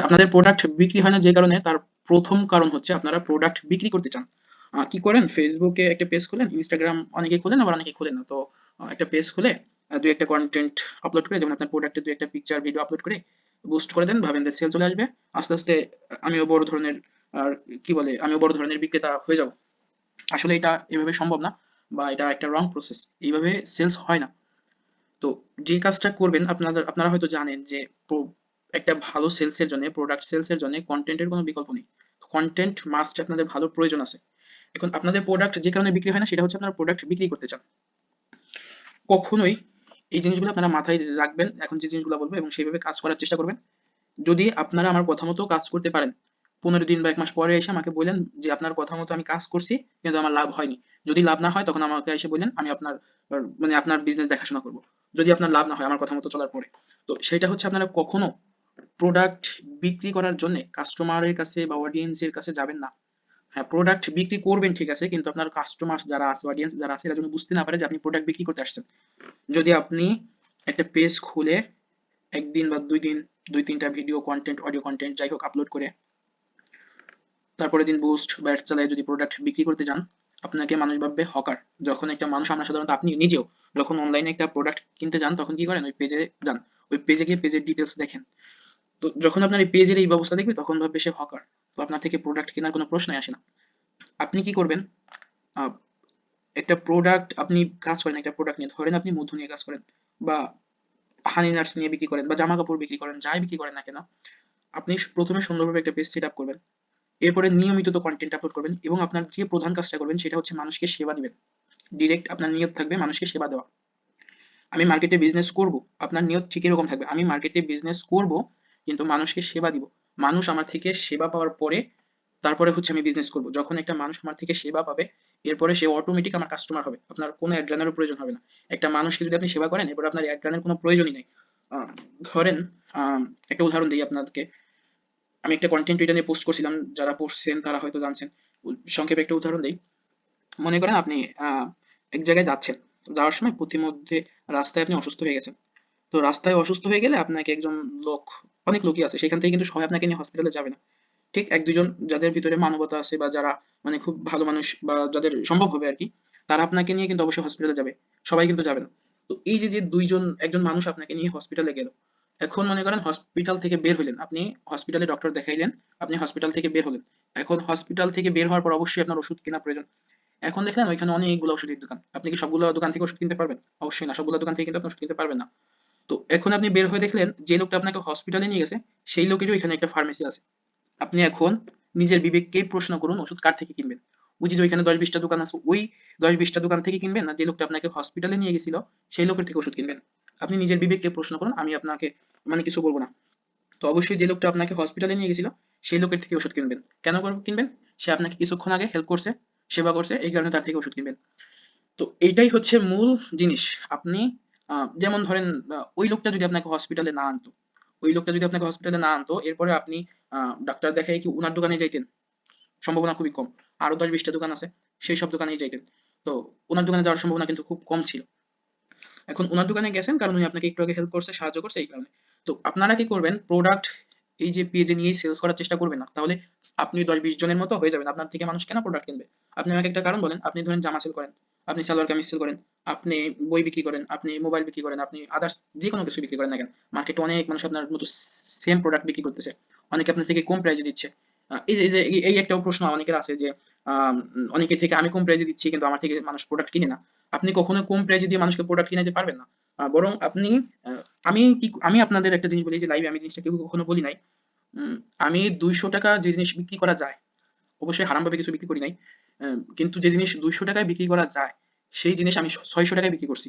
আচ্ছা আপনাদের প্রোডাক্ট বিক্রি হয় না যে কারণে, তার প্রথম কারণ হচ্ছে আপনারা প্রোডাক্ট বিক্রি করতে চান। কি করেন? ফেসবুকে একটা পেজ খুলেন ইনস্টাগ্রাম অনেকে খুলেন, আবার অনেকে খুলেন না। তো একটা পেজ খুলে দুই একটা কন্টেন্ট আপলোড করে, যেমন আপনার প্রোডাক্টের দুই একটা পিকচার ভিডিও আপলোড করে বুস্ট করে দেন, ভাবেন যে সেল চলে আসবে। আস্তে আস্তে আমিও বড় ধরনের, আর কি বলে, আমিও বড় ধরনের বিক্রেতা হয়ে যাব। আসলে এটা এভাবে সম্ভব না, বা এটা একটা রং প্রসেস এইভাবে সেলস হয় না। তো যে কাজটা করবেন, আপনাদের, আপনারা হয়তো জানেন যে একটা ভালো সেলসের জন্য প্রোডাক্ট সেলসের জন্য কন্টেন্টের কোনো বিকল্প নেই। কন্টেন্ট মাস্ট আপনাদের ভালো প্রয়োজন আছে। এখন আপনাদের প্রোডাক্ট যে কারণে বিক্রি হয় না, সেটা হচ্ছে আপনারা প্রোডাক্ট বিক্রি করতে চান। কখনোই এই জিনিসগুলো আপনারা মাথায় রাখবেন, এখন যে জিনিসগুলো বলব এবং সেইভাবে কাজ করার চেষ্টা করবেন। যদি আপনারা আমার কথা মতো কাজ করতে পারেন, পনেরো দিন বা এক মাস পরে এসে আমাকে বললেন যে আপনার কথা মতো আমি কাজ করছি, কিন্তু আমার লাভ হয়নি। যদি লাভ না হয়, তখন আমাকে এসে বললেন, আমি আপনার মানে আপনার বিজনেস দেখাশোনা করব। যদি আপনার লাভ না হয় আমার কথা মতো চলার পরে। তো সেটা হচ্ছে আপনারা কখনো প্রোডাক্ট বিক্রি করার জন্য কাস্টমারের কাছে বা অডিয়েন্সের কাছে যাবেন না। হ্যাঁ প্রোডাক্ট বিক্রি করবেন ঠিক আছে, কিন্তু আপনার কাস্টমার যারা আছে অডিয়েন্স যারা আছে, এরা যেন বুঝতে না পারে যে আপনি প্রোডাক্ট বিক্রি করতে আসছেন। যদি আপনি একটা পেজ খুলে একদিন বা দুই দিন, দুই তিনটা ভিডিও কন্টেন্ট অডিও কন্টেন্ট যাই হোক আপলোড করে তারপরে দিন বুস্ট বা অ্যাড চালায় যদি প্রোডাক্ট বিক্রি করতে যান, আপনাকে মানুষ ভাববে হকার। যখন একটা মানুষ, আমরা সাধারণত আপনি নিজেও, যখন অনলাইনে একটা প্রোডাক্ট কিনতে যান, তখন কি করেন? ওই পেজে যান। ওই পেজে গিয়ে পেজের ডিটেলস দেখেন। তো যখন আপনার এই পেজের এই ব্যবস্থা দেখবে, তখন ভাববে সে হকার তো আপনার থেকে প্রোডাক্ট কেনার কোনো প্রশ্নই আসে না। আপনি কি করবেন? একটা প্রোডাক্ট আপনি কাজ করেন, একটা প্রোডাক্ট নিয়ে। ধরেন আপনি মধু নিয়ে কাজ করেন, বা হানি নাটস নিয়ে বিক্রি করেন, বা জামা কাপড় বিক্রি করেন, যাই বিক্রি করেন না কেন, আপনি প্রথমে সুন্দরভাবে একটা পেজ সেট আপ করবেন। এরপরে নিয়মিত তো কন্টেন্ট আপলোড করবেন, এবং আপনার যে প্রধান কাজটা করবেন, সেটা হচ্ছে মানুষকে সেবা দিবেন। ডিরেক্ট আপনার নিয়ত থাকবে মানুষকে সেবা দেওয়া। আমি মার্কেটে বিজনেস করব, আপনার নিয়ত ঠিক এরকম থাকবে। আমি মার্কেটে বিজনেস করব কিন্তু মানুষকে সেবা দিব। মানুষ আমার থেকে সেবা পাওয়ার পরে তারপরে হচ্ছে আমি বিজনেস করব। যখন একটা মানুষ আমার থেকে সেবা পাবে, এরপরে সে অটোমেটিক আমার কাস্টমার হবে। আপনার কোনো অ্যাড রানেরও প্রয়োজন হবে না। একটা মানুষকে যদি আপনি সেবা করেন, এরপর আপনার অ্যাড রানের কোনো প্রয়োজনই নেই। ধরেন একটা উদাহরণ দিই আপনাদেরকে আমি একটা কন্টেন্ট এটা নিয়ে পোস্ট করছিলাম, যারা পড়ছেন, তারা হয়তো জানছেন। সংক্ষেপে একটা উদাহরণ দিই। মনে করেন আপনি এক জায়গায় যাচ্ছেন। যাওয়ার সময় প্রতিমধ্যে রাস্তায় আপনি অসুস্থ হয়ে গেছেন। তো রাস্তায় অসুস্থ হয়ে গেলে আপনাকে একজন লোক, অনেক লোকই আছে, সেখান থেকে কিন্তু সবাই আপনাকে নিয়ে হসপিটালে যাবে না। ঠিক এক দুজন যাদের ভিতরে মানবতা আছে বা যারা মানে খুব ভালো মানুষ বা যাদের সম্ভব হবে আর কি তারা আপনাকে নিয়ে কিন্তু অবশ্যই হসপিটালে যাবে, সবাই কিন্তু যাবে না। তো এই যে যে দুইজন, একজন মানুষ আপনাকে নিয়ে হসপিটালে গেল, এখন মনে করেন হসপিটাল থেকে বের হলেন, আপনি হসপিটালে ডক্টর দেখাইলেন, আপনি হসপিটাল থেকে বের হলেন, এখন হসপিটাল থেকে বের হওয়ার পর অবশ্যই আপনার ওষুধ কেনা প্রয়োজন। এখন দেখলেন ওইখানে অনেকগুলো ওষুধের দোকান, আপনি কি সবগুলো দোকান থেকে ওষুধ কিনতে পারবেন? অবশ্যই না, সবগুলো দোকান থেকে কিন্তু আপনি ওষুধ কিনতে পারবেন না। তো এখন আপনি বের হয়ে দেখলেন যে লোকটা আপনাকে হসপিটালে নিয়ে গেছে, সেই লোকেরও এখানে একটা ফার্মেসি আছে। আপনি এখন নিজের বিবেককে প্রশ্ন করুন, ওষুধ কার থেকে কিনবেন? বুঝি যে ওইখানে দশ বিশটা দোকান আছে, ওই দশ বিশটা দোকান থেকে কিনবেন না যে লোকটা আপনাকে হসপিটালে নিয়ে গেছিল, সেই লোকের থেকে ওষুধ কিনবেন? আপনি নিজের বিবেককে প্রশ্ন করুন, আমি আপনাকে মানে কিছু বলব না। তো অবশ্যই যে লোকটা আপনাকে হসপিটালে নিয়ে গেছিল, সেই লোকের থেকে ওষুধ কিনবেন। কেন কিনবেন? সে আপনাকে কিছুক্ষণ আগে হেল্প করছে, সেবা করছে, এই কারণে তার থেকে ওষুধ কিনবেন। তো এইটাই হচ্ছে মূল জিনিস। আপনি যেমন ধরেন ওই লোকটা যদি আপনাকে হসপিটালে না আনতো, ওই লোকটা যদি আপনাকে হসপিটালে না আনতো, এরপরে আপনি ডাক্তার দেখাই কি উনার দোকানে যাইতেন। সম্ভাবনা খুবই কম। আরও দশ বিশটা দোকান আছে, সেই সব দোকানেই যাইতেন। তো ওনার দোকানে যাওয়ার সম্ভাবনা কিন্তু খুব কম ছিল। এখন ওনার দোকানে গেছেন কারণ উনি আপনাকে একটু আগে হেল্প করছে, সাহায্য করছে এই কারণে। তো আপনারা কি করবেন প্রোডাক্ট এই যে পেজে নিয়ে সেলস করার চেষ্টা করবেন না। তাহলে আপনি দশ বিশ জনের মতো হয়ে যাবেন। আপনার থেকে মানুষ কেন প্রোডাক্ট কিনবে? আপনি আমাকে একটা কারণ বলেন, আপনি ধরেন জামা সেল করেন। আপনি সালোয়ার কামিজ সেল করেন আপনি বই বিক্রি করেন আপনি মোবাইল বিক্রি করেন আপনি আদার্স যে কোনো কিছু বিক্রি করেন না কেন মার্কেটে অনেক মানুষ আপনার মতো সেম প্রোডাক্ট বিক্রি করতেছে। অনেকে আপনার থেকে কম প্রাইসে দিচ্ছে। এই যে- এই একটা প্রশ্ন অনেকের আছে যে আহ, অনেকের থেকে আমি কম প্রাইসে দিচ্ছি কিন্তু আমার থেকে মানুষ প্রোডাক্ট কিনে না। আপনি কখনো কম প্রাইসে দিয়ে মানুষকে প্রোডাক্ট কিনে পারবেন না। বরং আপনি আমি কি আমি আপনাদের একটা জিনিস বলি যে লাইভে আমি জিনিসটা কেউ কখনো বলি নাই। আমি দুইশো টাকা যে জিনিস বিক্রি করা যায় অবশ্যই হারামভাবে কিছু বিক্রি করি নাই। কিন্তু যে জিনিস দুইশো টাকায় বিক্রি করা যায় সেই জিনিস আমি ছয়শো টাকায় বিক্রি করছি।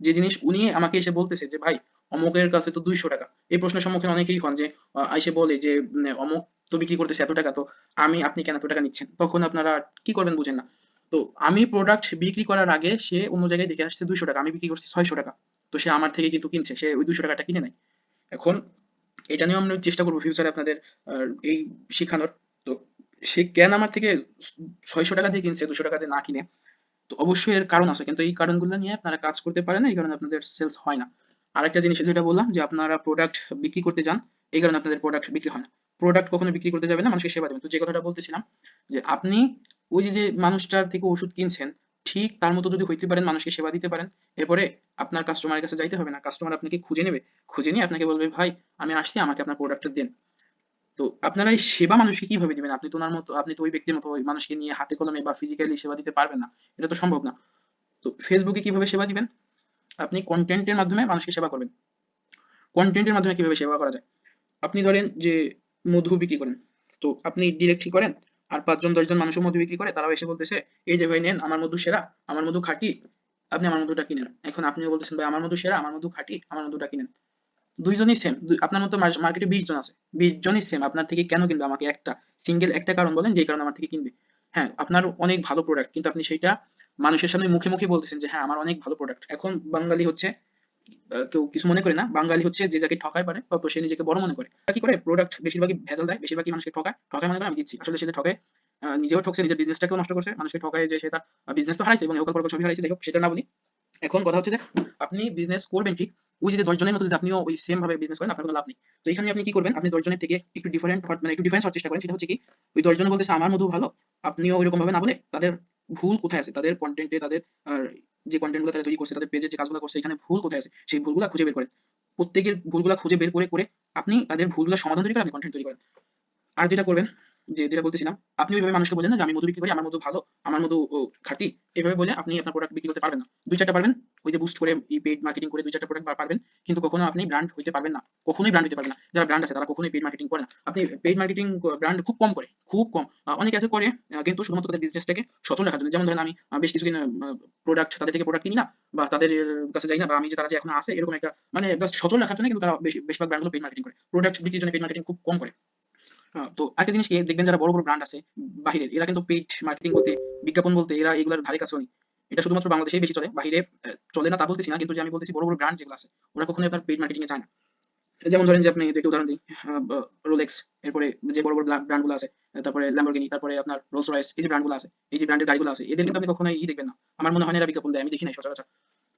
যে জিনিস উনি আমাকে এসে বলতেছে যে, ভাই, অমুকের কাছে তো দুইশো টাকা। এই প্রশ্নের সম্মুখীন অনেকেই হন যে এসে বলে যে অমুক তো বিক্রি করতেছে এত টাকা, তো আমি, আপনি কেন এত টাকা নিচ্ছেন? তখন আপনারা কি করবেন বুঝেন না। তো আমি প্রোডাক্ট বিক্রি করার আগে সে অন্য জায়গায় দেখে আসছে দুইশো টাকা, আমি বিক্রি করছি ছয়শো টাকা। তো সে আমার থেকে কিন্তু কিনছে, সে ওই দুইশো টাকাটা কিনে নেয়। এখন এটা নিয়েও আমরা চেষ্টা করব ফিউচারে আপনাদের এই শেখানোর। তো সে কেন আমার থেকে ছয়শো টাকা দিয়ে কিনছে, দুশো টাকা দিয়ে না কিনে? তো অবশ্যই এর কারণ আছে। কিন্তু এই কারণগুলো নিয়ে আপনারা কাজ করতে পারেন না, এই কারণে আপনাদের সেলস হয় না। আরেকটা জিনিস যেটা বললাম যে আপনারা প্রোডাক্ট বিক্রি করতে যান, এই কারণে আপনাদের প্রোডাক্ট বিক্রি হয় না। প্রোডাক্ট কখনো বিক্রি করতে যাবেন না, মানুষকে সেবা দেবেন তো যে কথাটা বলতেছিলাম যে আপনি ওই যে যে মানুষটার থেকে ওষুধ কিনছেন, ঠিক তার মতো যদি হইতে পারেন, মানুষকে সেবা দিতে পারেন, এরপরে আপনার কাস্টমারের কাছে যাইতে হবে না। কাস্টমার আপনাকে খুঁজে নেবে। খুঁজে নিয়ে আপনাকে বলবে, ভাই, আমি আসছি, আমাকে আপনার প্রোডাক্টটা দেন। তো আপনারা এই সেবা মানুষকে কীভাবে দিবেন? আপনি তো ওনার মতো, আপনি তো ওই ব্যক্তির মতো ওই মানুষকে নিয়ে হাতে কলমে বা ফিজিক্যালি সেবা দিতে পারবেন না। এটা তো সম্ভব না। তো ফেসবুকে কীভাবে সেবা দিবেন? আপনি কন্টেন্টের মাধ্যমে মানুষকে সেবা করবেন। কন্টেন্টের মাধ্যমে কীভাবে সেবা করা যায়? আপনি ধরেন যে মধু বিক্রি করেন। তো আপনি ডিরেক্ট কি করেন, আর পাঁচজন, দশজন মানুষও মধু বিক্রি করে, তারাও এসে বলতেছে, এই যে ভাই নেন, আমার মধু সেরা, আমার মধু খাঁটি, আপনি আমার মধুটা কিনেন। এখন আপনিও বলতেছেন, ভাই, আমার মধু সেরা, আমার মধু খাঁটি, আমার মধুটা কিনেন। দুইজনই সেম আপনার মতো মার্কেটে বিশ জন আছে। বিশ জনই সেম আপনার থেকে কেন কিনবে? আমাকে একটা। সিঙ্গেল একটা কারণ বলেন, যে কারণে আমার থেকে কিনবে। হ্যাঁ আপনার অনেক ভালো প্রোডাক্ট কিন্তু আপনি সেইটা মানুষের সামনে মুখে মুখে বলতেছেন যে হ্যাঁ আমার অনেক ভালো প্রোডাক্ট এখন বাঙালি হচ্ছে কেউ কিছু মনে করে না। বাঙালি হচ্ছে যে যাকে ঠকায় পারে তত সে নিজেকে বড় মনে করে। কি করে? প্রোডাক্ট বেশিরভাগই ভেজাল দেয়, বেশিরভাগই মানুষকে ঠকায়। ঠকায় মনে করে আমি দিচ্ছি। আসলে সেটা ঠকে নিজেও ঠকছে, নিজের বিজনেসটাকেও নষ্ট করছে। মানুষকে ঠকায় যে সে তার বিজনেস তো হারাইছে এবং হোকাল পরকাল সবই হারাইছে হোক সেটা না বলি এখন কথা হচ্ছে যে, আপনি বিজনেস করবেন ঠিক ওই যে দশ জনের মতো যদি আপনিও ওই সেম ভাবে বিজনেস করেন, আপনার কোনো লাভ নেই। তো এখানে আপনি কি করবেন? আপনি দশ জনের থেকে একটু ডিফারেন্ট মানে একটু ডিফারেন্স হওয়ার চেষ্টা করেন। সেটা হচ্ছে কি, ওই দশ জন বলতেছে, আমার মধু ভালো। আপনিও ওইরকম ভাবে না বলে তাদের ভুল কোথায় আছে? তাদের কন্টেন্টে তাদের যে কন্টেন্টগুলো তারা তৈরি করছে, তাদের পেজে যে কাজগুলো করছে, এখানে ভুল কোথায় আছে? সেই ভুলগুলো খুঁজে বের করেন। প্রত্যেকের ভুলগুলো খুঁজে বের করে করে আপনি তাদের ভুলগুলো সমাধান তৈরি করে আপনি কন্টেন্ট তৈরি করেন। আর যেটা করবেন যে যেটা বলতেছিলাম, আপনি ওইভাবে মানুষকে বলেন না যে আমি মধু বিক্রি করি, আমার মধু ভালো, আমার মধু খাঁটি এইভাবে বলে আপনি আপনার প্রোডাক্ট বিক্রি করতে পারবেন না। দুই চারটা পারবেন, ওই যে বুস্ট করে এই পেড মার্কেটিং করে দুই চারটা প্রোডাক্ট পারবেন, কিন্তু কখনো আপনি ব্র্যান্ড হইতে পারবেন না, কখনোই ব্র্যান্ড হতে পারবেন না। যারা ব্র্যান্ড আছে, তারা কখনোই পেড মার্কেটিং করে না। আপনি পেড মার্কেটিং ব্র্যান্ড খুব কম করে, খুব কম। অনেকে আছে করে কিন্তু শুধুমাত্র তাদের বিজনেসটাকে সচল রাখার জন্য। যেমন ধরেন আমি বেশ কিছুদিন প্রোডাক্ট তাদের থেকে প্রোডাক্ট কিনি না, বা তাদের কাছে যাই না, বা আমি যে তারা যে এখন আছে, এরকম একটা মানে জাস্ট সচল রাখার জন্য কিন্তু তারা বেশিরভাগ ব্র্যান্ডগুলো পেড মার্কেটিং করে। প্রোডাক্ট বিক্রির জন্য পেড মার্কেটিং খুব কম করে। তো আরেকটা জিনিস কি, দেখবেন যারা বড় বড় ব্র্যান্ড আছে, বাহিরের, এরা কিন্তু পেইড মার্কেটিং বলতে, বিজ্ঞাপন বলতে, এরা এগুলোর ধারে কাছেও নেই এটা শুধুমাত্র বাংলাদেশেই বেশি চলে বাইরে চলে না তা বলতেছি না, কিন্তু যে আমি বলতেছি বড় বড় ব্র্যান্ড যেগুলো আছে, ওরা কখনোই আপনার পেইড মার্কেটিং এ যায় না। যেমন ধরেন যে আপনি দেখে উদাহরণ দিই রোলেক্স এরপরে যে বড় বড় ব্র্যান্ডগুলো আছে তারপরে ল্যাম্বরগিনি তারপরে আপনার রোলস রয়েস এই যে ব্র্যান্ডগুলো আছে, এই যে ব্র্যান্ডের গাড়িগুলো আছে, এদের কিন্তু আপনি কখনোই দেখবেন না। আমার মনে হয় না এরা বিজ্ঞাপন দেয়, আমি দেখি নাই সচরাচর।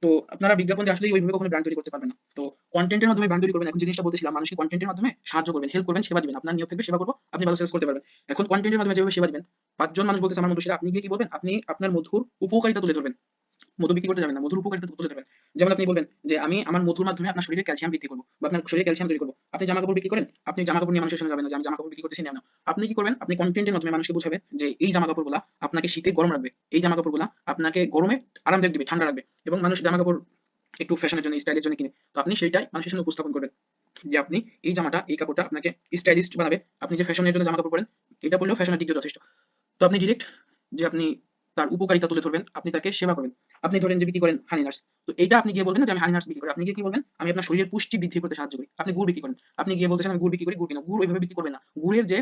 তো আপনারা বিজ্ঞাপন দিয়ে আসলে ওইভাবে কখনো ব্র্যান্ড তৈরি করতে পারবেন না। তো কন্টেন্টের মাধ্যমে ব্র্যান্ড তৈরি করবেন। এখন জিনিসটা বলতেছিলাম মানুষকে কন্টেন্টের মাধ্যমে সাহায্য করবেন হেল্প করবেন, সেবা দিবেন। আপনার নিয়োগ থেকে সেবা করব, আপনি ভালো সেলস করতে পারবেন। এখন কন্টেন্টের মাধ্যমে যেভাবে সেবা দিবেন, পাঁচজন মানুষ বলতেছে আমার মধ্যে সেরা আপনি গিয়ে কি বলবেন? আপনি আপনার মধুর উপকারিতা তুলে ধরবেন। মধু বিক্রি করতে যাবেন না, মধুর উপকারিতা তুলে ধরবেন। যেমন আপনি বলবেন যে, আমি আমার মধুর মাধ্যমে আপনার শরীরে ক্যালসিয়াম বৃদ্ধি করব বা আপনার শরীরে ক্যালসিয়াম তৈরি করব। আপনি জামা কাপড় বিক্রি করেন? আপনি জামা কাপড় নিয়ে মানুষের সঙ্গে যাবেন না জামা কাপড় বিক্রি করতেছি না আপনি কি করবেন? আপনি কন্টেন্টের মাধ্যমে মানুষকে বোঝাবেন যে, এই জামা কাপড়গুলা আপনাকে শীতে গরম রাখবে। এই জামা কাপড়গুলা আপনাকে গরমে আরামদায়ক দিবে, ঠান্ডা রাখবে। এবং মানুষ জামা কাপড় একটু ফ্যাশনের জন্য স্টাইলের জন্য কিনে। তো আপনি সেইটাই মানুষের সামনে উপস্থাপন করবেন। যে, আপনি এই জামাটা, এই কাপড়টা আপনাকে স্টাইলিস্ট বানাবে। আপনি যে ফ্যাশনের জন্য জামা কাপড় পরেন, এটা বললেও ফ্যাশনের দিক দিয়ে যথেষ্ট। তো আপনি ডিরেক্ট যে, আপনি তার উপকারিতা তুলে ধরবেন, আপনি তাকে সেবা করবেন। আপনি ধরেন যে বিক্রি করেন হানি নার্স তো এইটা আপনি গিয়ে বলবেন না যে আমি হানি নার্স বিক্রি করি? আপনি গিয়ে কি বলবেন? আমি আপনার শরীরের পুষ্টি বৃদ্ধি করতে সাহায্য করি। আপনি গুড় বিক্রি করেন। আপনি গিয়ে বলতেছেন, আমি গুড় বিক্রি করি, গুড় কিনো? গুড় ওইভাবে বিক্রি করবেন না। গুড়ের যে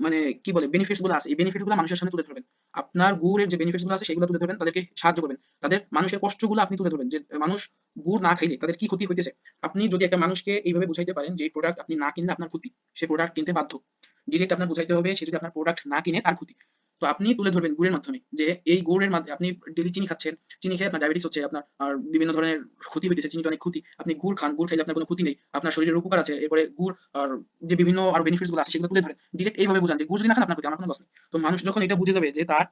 মানে কি বলে বেনিফিটসগুলো আছে, এই বেনিফিটসগুলো মানুষের সামনে তুলে ধরবেন। আপনার গুড়ের যে বেনিফিটসগুলো আছে, সেগুলো তুলে ধরবেন, তাদেরকে সাহায্য করবেন। তাদের মানুষের কষ্টগুলো আপনি তুলে ধরবেন। যে মানুষ গুড় না খাইলে তাদের কি ক্ষতি হইতেছে? আপনি যদি একটা মানুষকে এইভাবে বুঝাইতে পারেন যে এই প্রোডাক্ট আপনি না কিনলে আপনার ক্ষতি, সে প্রোডাক্ট কিনতে বাধ্য। ডিরেক্ট আপনার বুঝাইতে হবে, সে যদি আপনার প্রোডাক্ট না কিনে, তার ক্ষতি। তো আপনি তুলে ধরবেন গুড়ের মাধ্যমে যে এই গুড়ের মাধ্যমে আপনি ডেলি চিনি খাচ্ছেন, চিনি খেয়ে আপনার ডায়াবেটিস হচ্ছে, আপনার, আর বিভিন্ন ধরনের ক্ষতি হইতেছে চিনি অনেক ক্ষতি। আপনি গুড় খান, গুড় খাইলে আপনার কোনো ক্ষতি নেই, আপনার শরীরের উপকার আছে, এরপরে গুড় আর যে বিভিন্ন আর বেনিফিটসগুলো আছে, সেগুলো তুলে ধরেন। ডিরেক্ট এইভাবে বুঝান যে গুড় যদি না খান, আপনার ক্ষতি, আমার কোনো লস তো মানুষ যখন এটা বুঝে যাবে যে তার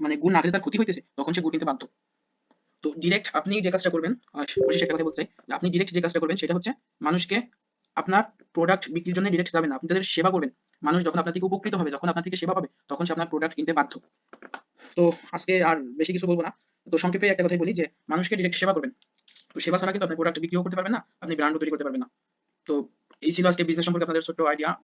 মানে গুড় না খেলে তার ক্ষতি হইতেছে, তখন সে গুড় কিনতে বাধ্য। তো ডিরেক্ট আপনি যে কাজটা করবেন একটা কথা বলতে চাই, আপনি ডিরেক্ট যে কাজটা করবেন, সেটা হচ্ছে মানুষকে আপনার প্রোডাক্ট বিক্রির জন্য ডিরেক্ট যাবেন আপনি তাদের সেবা করবেন। মানুষ যখন আপনার থেকে উপকৃত হবে, যখন আপনার থেকে সেবা পাবে, তখন সে আপনার প্রোডাক্ট কিনতে বাধ্য। তো আজকে আর বেশি কিছু বলব না। তো সংক্ষেপে একটা কথাই বলি যে, মানুষকে ডিরেক্ট সেবা করবেন। তো সেবা ছাড়া কিন্তু আপনি প্রোডাক্ট বিক্রিও করতে পারবেন না, আপনি ব্র্যান্ডও তৈরি করতে পারবেন না। তো এই ছিল আজকে বিজনেস সম্পর্কে আপনাদের ছোট্ট আইডিয়া